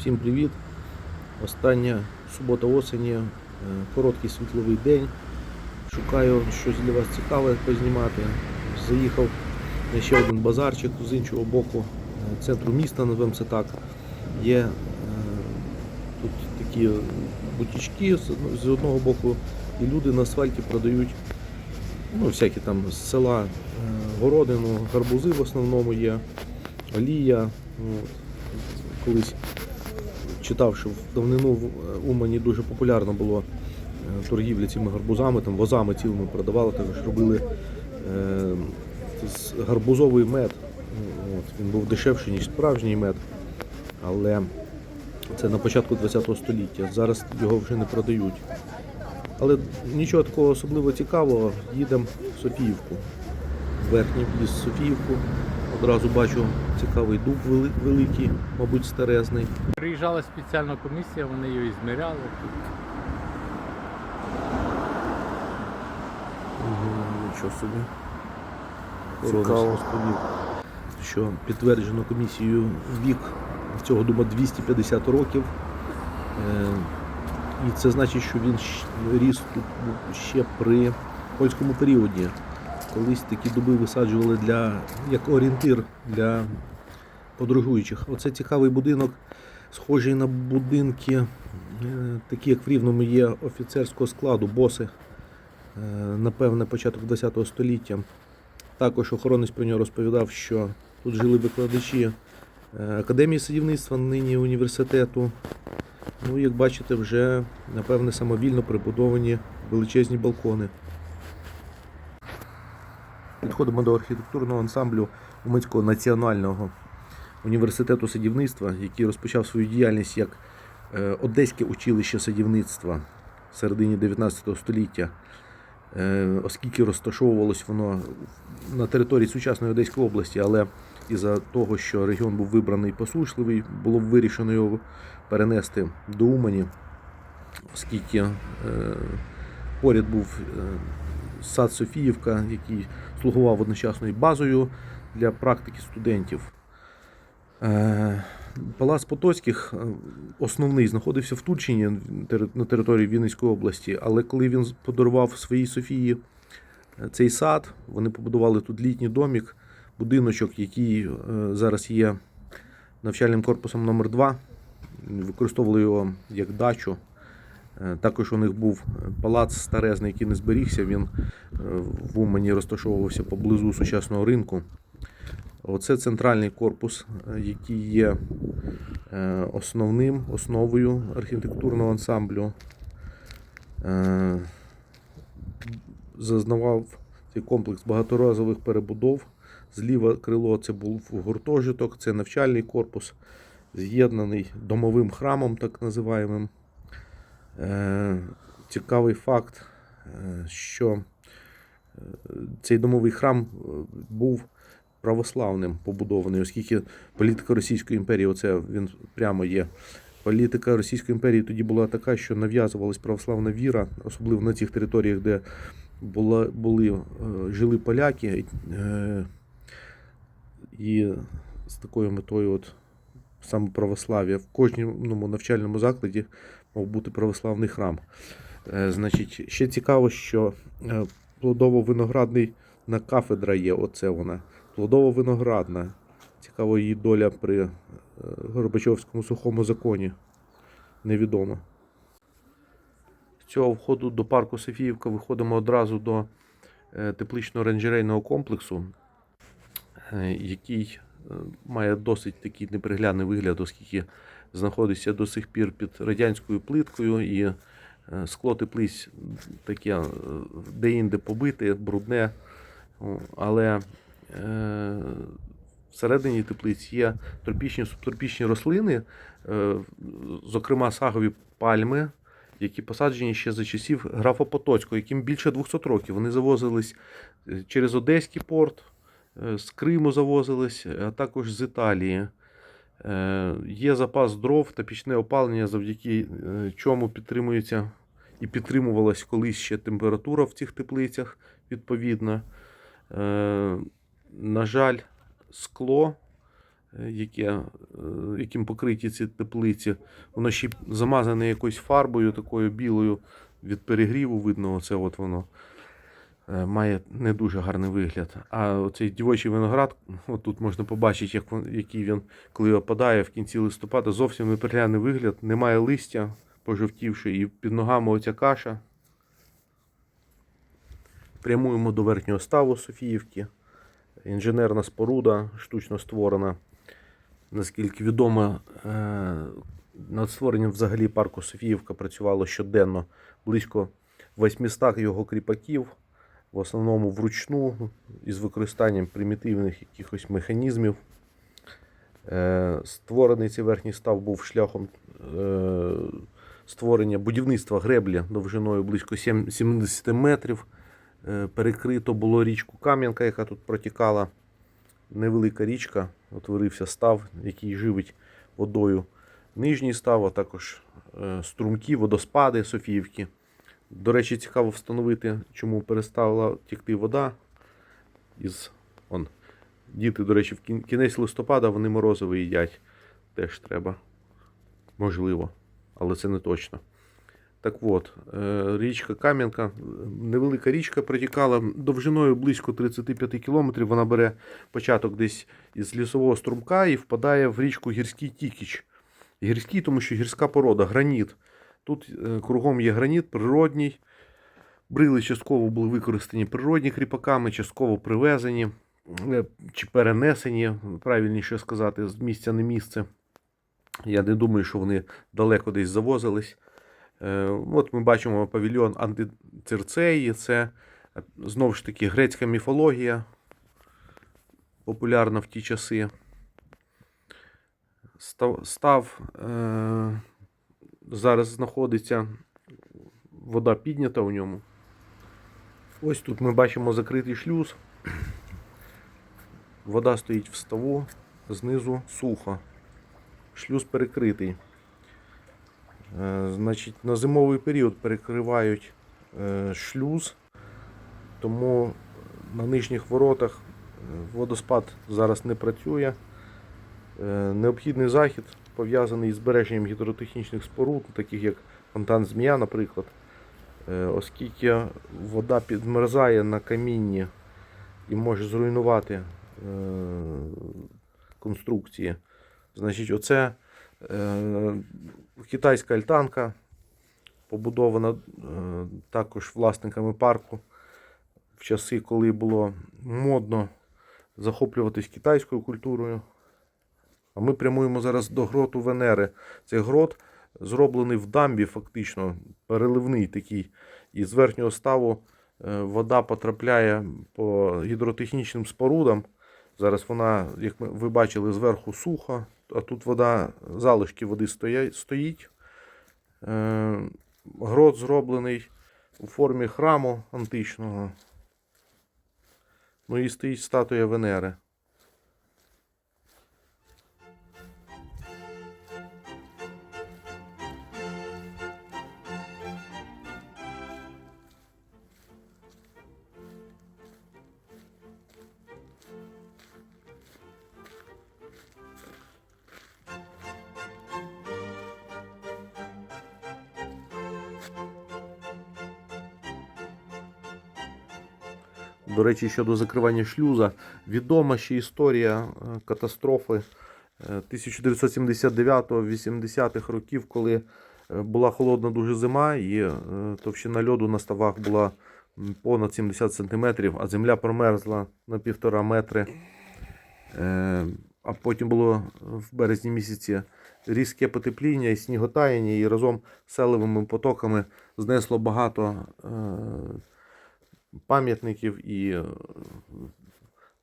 Всім привіт! Остання субота осені, е, короткий світловий день. Шукаю щось для вас цікаве познімати. Заїхав на ще один базарчик з іншого боку е, центру міста, називаємо це так. Є е, тут такі бутічки з з одного боку, і люди на асфальті продають ну, всякі там з села городину, гарбузи в основному є, олія. От. Колись читав, що в давнину в Умані дуже популярно було е, торгівля цими гарбузами, там возами цілими продавали, також робили е, гарбузовий мед. Ну, От, він був дешевший, ніж справжній мед. Але це на початку ХХ століття. Зараз його вже не продають. Але нічого такого особливо цікавого, їдемо в Софіївку. Верхній в Софіївку. Одразу бачу цікавий дуб великий, мабуть, старезний. Приїжджала спеціальна комісія, вони її зміряли. Угу, нічого собі. Цікаво. Цікаво. Що підтверджено комісією вік цього дуба 250 років. Е, І це значить, що він ріс тут ще при польському періоді. Колись такі дуби висаджували для, як орієнтир для подорожуючих. Оце цікавий будинок, схожий на будинки, е, такі як в Рівному є офіцерського складу, боси. Е, напевне, початок ХХ століття. Також охоронець про нього розповідав, що тут жили викладачі е, Академії садівництва, нині університету. Ну, як бачите, вже напевне самовільно прибудовані величезні балкони. Підходимо до архітектурного ансамблю Уманського національного університету садівництва, який розпочав свою діяльність як е, Одеське училище садівництва в середині 19 століття. Е, оскільки розташовувалось воно на території сучасної Одеської області, але із-за того, що регіон був вибраний посушливий, було вирішено його перенести до Умані, оскільки е, поряд був сад Софіївка, який слугував одночасно і базою для практики студентів. Е, Палац Потоцьких е, основний знаходився в Тульчині на території Вінницької області, але коли він подарував своїй Софії е, цей сад, вони побудували тут літній домік, будиночок, який зараз є навчальним корпусом номер 2 Використовували його як дачу. Е, Також у них був палац старезний, який не зберігся. Він е, в Умані розташовувався поблизу сучасного ринку. Оце центральний корпус, е, який є е, основним, основою архітектурного ансамблю. Е, Зазнавав цей комплекс багаторазових перебудов. Зліва крило це був гуртожиток, це навчальний корпус, з'єднаний домовим храмом, так називаємим. Е, Цікавий факт, е, що е, цей домовий храм був православним побудований, оскільки політика Російської імперії, оце він прямо є. Політика Російської імперії тоді була така, що нав'язувалась православна віра, особливо на цих територіях, де була, були, жили поляки. І з такою метою, от саме православ'я, в кожному навчальному закладі мав бути православний храм. Е, Значить, ще цікаво, що е, плодово-виноградний на кафедра є, оце вона. Плодово-виноградна. Цікава її доля при е, Горбачовському сухому законі. Невідомо. З цього входу до парку Софіївка виходимо одразу до е, теплично-оранжерейного комплексу, який має досить такий неприглядний вигляд, оскільки знаходиться до сих пір під радянською плиткою і е, скло теплиць таке е, де-інде побите, брудне. Але е, всередині теплиць є тропічні субтропічні рослини, зокрема сагові пальми, які посаджені ще за часів графа Потоцького, яким більше 200 років. Вони завозились через Одеський порт, з Криму завозились, а також з Італії. Е, Є запас дров та пічне опалення, завдяки е, чому підтримується і підтримувалась колись ще температура в цих теплицях відповідно. Е, На жаль, скло яке, яким покриті ці теплиці. Воно ще замазане якоюсь фарбою такою білою від перегріву, видно, оце от воно має не дуже гарний вигляд. А оцей дівочий виноград, от тут можна побачити, як який він, коли опадає в кінці листопада, зовсім неприглядний вигляд, немає листя, пожовтівши, і під ногами оця каша. Прямуємо до верхнього ставу Софіївки. Інженерна споруда, штучно створена. Наскільки відомо, е, над створенням взагалі парку Софіївка працювало щоденно близько 800 його кріпаків, в основному вручну, із використанням примітивних якихось механізмів. Е, Створений цей верхній став був шляхом е, створення будівництва греблі довжиною близько 70 метрів. Е, Перекрито було річку Кам'янка, яка тут протікала. Невелика річка, утворився став, який живить водою нижній став, а також струмки, водоспади Софіївки. До речі, цікаво встановити, чому перестала тікти вода із. Он, діти, до речі, в кінець листопада вони морозиво їдять. Теж треба. Можливо, але це не точно. Так от, е, річка Кам'янка, невелика річка протікала довжиною близько 35 кілометрів. Вона бере початок десь із лісового струмка і впадає в річку Гірський Тікіч. Гірський, тому що гірська порода, граніт. Тут е, кругом є граніт природній. Брили частково були використані природні кріпаками, частково привезені е, чи перенесені, правильніше сказати, з місця на місце. Я не думаю, що вони далеко десь завозились. Е, От ми бачимо павільйон антицерцеї. Це знову ж таки грецька міфологія, популярна в ті часи. Став, став е, зараз знаходиться вода піднята у ньому. Ось тут ми бачимо закритий шлюз. Вода стоїть в ставу, знизу сухо. Шлюз перекритий. Е, Значить, на зимовий період перекривають е, шлюз, тому на нижніх воротах е, водоспад зараз не працює. Необхідний захід пов'язаний з збереженням гідротехнічних споруд, таких як фонтан Змія, наприклад, Е, оскільки вода підмерзає на камінні і може зруйнувати е, конструкції. Значить, оце е, китайська альтанка, побудована також власниками парку в часи, коли було модно захоплюватись китайською культурою. А ми прямуємо зараз до гроту Венери. Цей грот зроблений в дамбі, фактично, переливний такий. І з верхнього ставу е, вода потрапляє по гідротехнічним спорудам. Зараз вона, як ви бачили, зверху суха, а тут вода, залишки води стоїть. Е, Грот зроблений у формі храму античного. Ну і стоїть статуя Венери. До речі, щодо закривання шлюза, відома ще історія е, катастрофи е, 1979-80-х років, коли е, була холодна дуже зима, і е, товщина льоду на ставах була понад 70 см, а земля промерзла на півтора метри. Е, А потім було в березні місяці різке потепління і сніготаяння, і разом з селевими потоками знесло багато е, пам'ятників і е,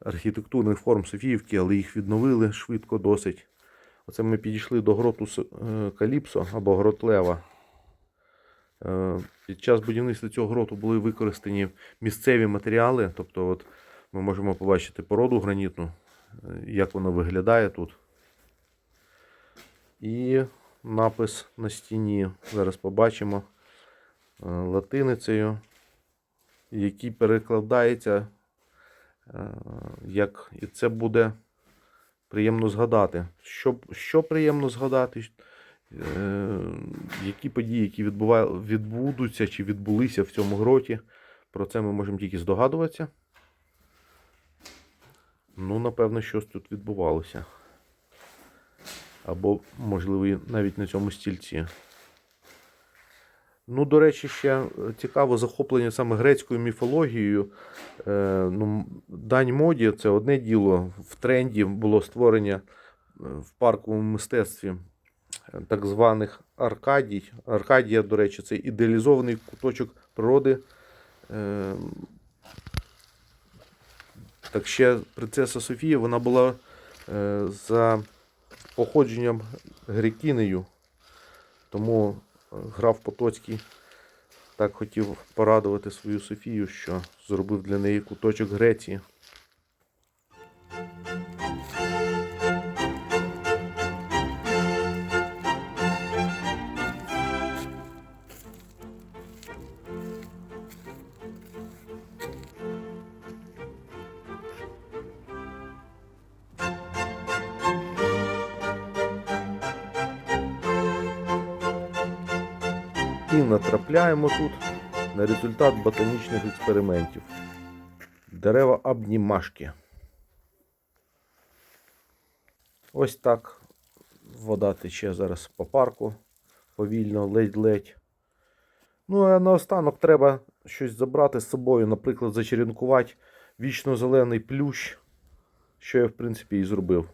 архітектурних форм Софіївки, але їх відновили швидко досить. Оце ми підійшли до гроту е, Каліпсо або грот Лева. Е, Під час будівництва цього гроту були використані місцеві матеріали, тобто от ми можемо побачити породу гранітну, як вона виглядає тут. І напис на стіні. Зараз побачимо латиницею який перекладається, е, як і це буде приємно згадати. Що, що приємно згадати? Е, які події, які відбудуться чи відбулися в цьому гроті, про це ми можемо тільки здогадуватися. Ну, напевно, щось тут відбувалося. Або, можливо, навіть на цьому стільці. Ну, до речі, ще е, цікаво захоплення саме грецькою міфологією. Е, ну, дань моді це одне діло. В тренді було створення е, в парковому мистецтві е, так званих Аркадій. Аркадія, до речі, це ідеалізований куточок природи. Е, так ще принцеса Софія вона була е, за походженням грекінею. Тому граф Потоцький так хотів порадувати свою Софію, що зробив для неї куточок Греції. І натрапляємо тут на результат ботанічних експериментів. Дерева обнімашки. Ось так вода тече зараз по парку. Повільно, ледь-ледь. Ну, а наостанок треба щось забрати з собою, наприклад, зачеренкувати вічно зелений плющ, що я, в принципі, і зробив.